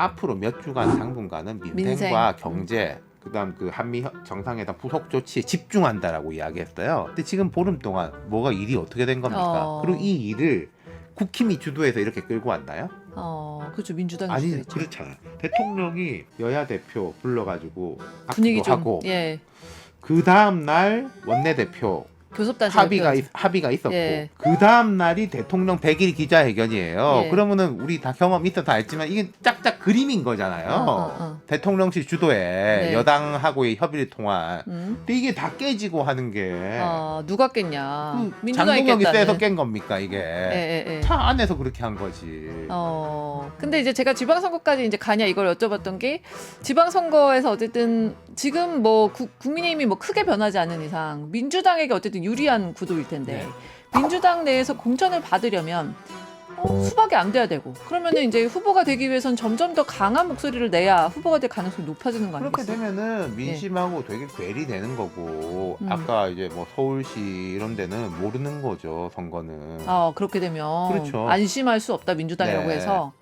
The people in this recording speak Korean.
앞으로 몇 주간 당분간은 민생과 경제 그다음 그 한미 혀- 정상회담 부속 조치에 집중한다라고 이야기했어요. 근데 지금 보름 동안 뭐가 일이 어떻게 된 겁니까? 어. 그리고 이 일을 국힘이 주도해서 이렇게 끌고 왔나요? 어, 그렇죠. 민주당이 아니 주도했죠. 그렇잖아. 대통령이 여야 대표 불러가지고 분위기 악수도 좀 하고 예. 그 다음 날 원내 대표 교섭단체 합의가. 있, 합의가 있었고 예. 그 다음 날이 대통령 100일 기자회견이에요. 예. 그러면은 우리 다 경험 있어 다 알지만 이게 짝짝 그림인 거잖아요. 어, 어, 어. 대통령실 주도에 네. 여당하고의 협의를 통한. 음. 근데 이게 다 깨지고 하는 게 어, 누가 깼냐? 그 민주당이 장동혁이 깼다는. 세서 깬 겁니까 이게? 예, 예, 예. 차 안에서 그렇게 한 거지. 어, 근데 이제 제가 지방선거까지 이제 가냐 이걸 여쭤봤던 게 지방선거에서 어쨌든 지금 뭐 구- 국민의힘이 뭐 크게 변하지 않는 이상 민주당에게 어쨌든 유리한 구도일 텐데 민주당 내에서 공천을 받으려면 어, 수박이 안 돼야 되고 그러면은 이제 후보가 되기 위해선 점점 더 강한 목소리를 내야 후보가 될 가능성이 높아지는 거 그렇게 아니겠어요? 되면은 민심하고 되게 괴리 되는 거고 음. 아까 이제 뭐 서울시 이런 데는 모르는 거죠 선거는. 아 그렇게 되면 그렇죠. 안심할 수 없다 민주당이라고 네. 해서